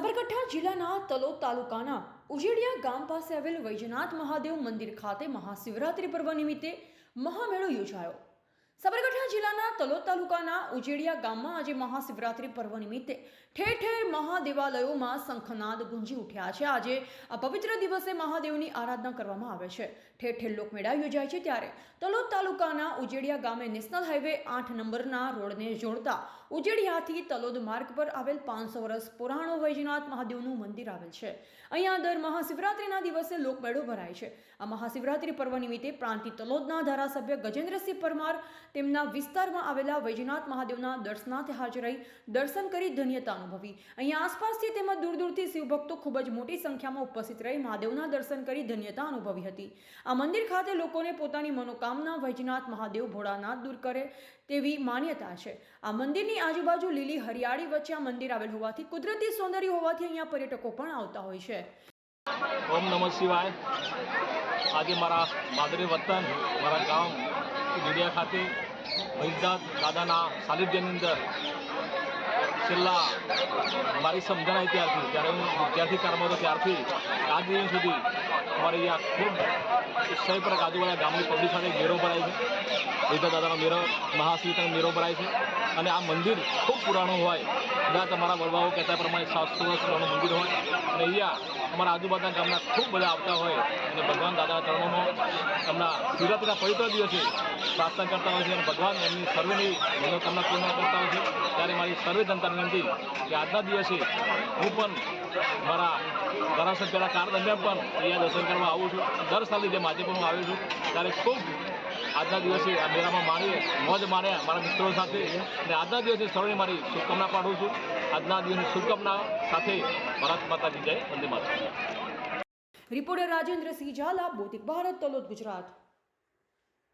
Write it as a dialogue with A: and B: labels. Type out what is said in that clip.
A: સાબરકાંઠા જિલ્લાના તલોદ તાલુકાના ઉજેડિયા ગામ પાસે આવેલ વૈજનાથ મહાદેવ મંદિર ખાતે મહાશિવરાત્રિ પર્વ નિમિત્તે મહામેળો યોજાયો. સાબરકાંઠા જિલ્લાના તલોદ તાલુકાના ઉજેડિયા ગામમાં આજે મહાશિવરાત્રિ પર્વ નિમિત્તે ઠેર ઠેર મહાદેવાલયોમાં શંખનાદ ગુંજી ઉઠ્યા છે. આજે આ પવિત્ર દિવસે મહાદેવની આરાધના કરવામાં આવે છે. ઠેર ઠેર લોકમેળા યોજાય છે ત્યારે તલોદ તાલુકાના ઉજેડિયા ગામે નેશનલ હાઈવે આઠ નંબરના રોડને જોડતા ઉજેડિયાથી તલોદ માર્ગ પર આવેલ પાંચસો વર્ષ પુરાણો વૈજનાથ મહાદેવનું મંદિર આવેલ છે. અહીંયા દર મહાશિવરાત્રિના દિવસે લોકમેળો ભરાય છે. આ મહાશિવરાત્રિ પર્વ નિમિત્તે પ્રાંતિ તલોદના ધારાસભ્ય ગજેન્દ્રસિંહ પરમાર તેમના વિસ્તારમાં આવેલા વૈજનાથ મહાદેવના દર્શનાર્થે હાજર રહી દર્શન કરી ધન્યતા અનુભવી. અહીંયા આસપાસથી તેમજ દૂર દૂરથી શિવભક્તો ખૂબ જ મોટી સંખ્યામાં ઉપસ્થિત રહી મહાદેવના દર્શન કરી ધન્યતા અનુભવી હતી. આ મંદિર ખાતે લોકોને પોતાની મનોકામના વૈજનાથ મહાદેવ ભોળાનાથ દૂર કરે તેવી માન્યતા છે. આ મંદિરની આજુબાજુ લીલી હરિયાળી વચ્ચે આ મંદિર આવેલ હોવાથી કુદરતી સૌંદર્ય હોવાથી અહીંયા પર્યટકો પણ આવતા હોય છે.
B: ઓમ નમઃ શિવાય. આજે મારા માદરે વતન, મારા ગામ જીડિયા ખાતે વૈજનાથ દાદાના સાનિધ્યની અંદર છેલ્લા મારી સમજણ આવી ત્યારથી. જ્યારે હું વિદ્યાર્થી કાળમાં હતો ત્યારથી આજ દિવસ સુધી અમારે અહીંયા ખૂબ ઉત્સાહીપૂર્વક આજુબાજુના ગામની પબ્લિક સાથે ઘેરો ભરાય છે. વૈજનાથ દાદાનો મેળો મહાશિવતાનો મેળો ભરાય છે. અને આ મંદિર ખૂબ પુરાણું હોય. બધા તમારા વડવાઓ કહેતા પ્રમાણે સાતસો વર્ષ પુરાણું મંદિર હોય. અને અહીંયા અમારા આજુબાજુના ગામના ખૂબ બધા આવતા હોય. અને ભગવાન દાદાના ચરણોમાં એમના શિવરાત્રિના પવિત્ર દિવસે પ્રાર્થના કરતા હોય છે. અને ભગવાન એમની સર્વેની મનોકામના પૂર્ણ કરતા હોય છે. ત્યારે મારી સર્વે જનતા વિનંતી કે આજના દિવસે હું પણ મારા ધારાસભ્યના કાર દરમિયાન પણ અહીંયા દર્શન કરવા આવું છું. દર સાલે જેમ આજે પણ હું આવ્યો છું. ત્યારે ખૂબ આજના દિવસે આ મેળામાં માણીએ મોજ માર્યા મારા મિત્રો સાથે અને આજના દિવસે સૌને મારી શુભકામના પાઠવું છું. આજના દિવસની શુભકામના સાથે ભારત માતાજી જય. વંદે માતા
A: રિપોર્ટર રાજેન્દ્રસિંહ ઝાલા બોધિક ભારત, તલોદ, ગુજરાત.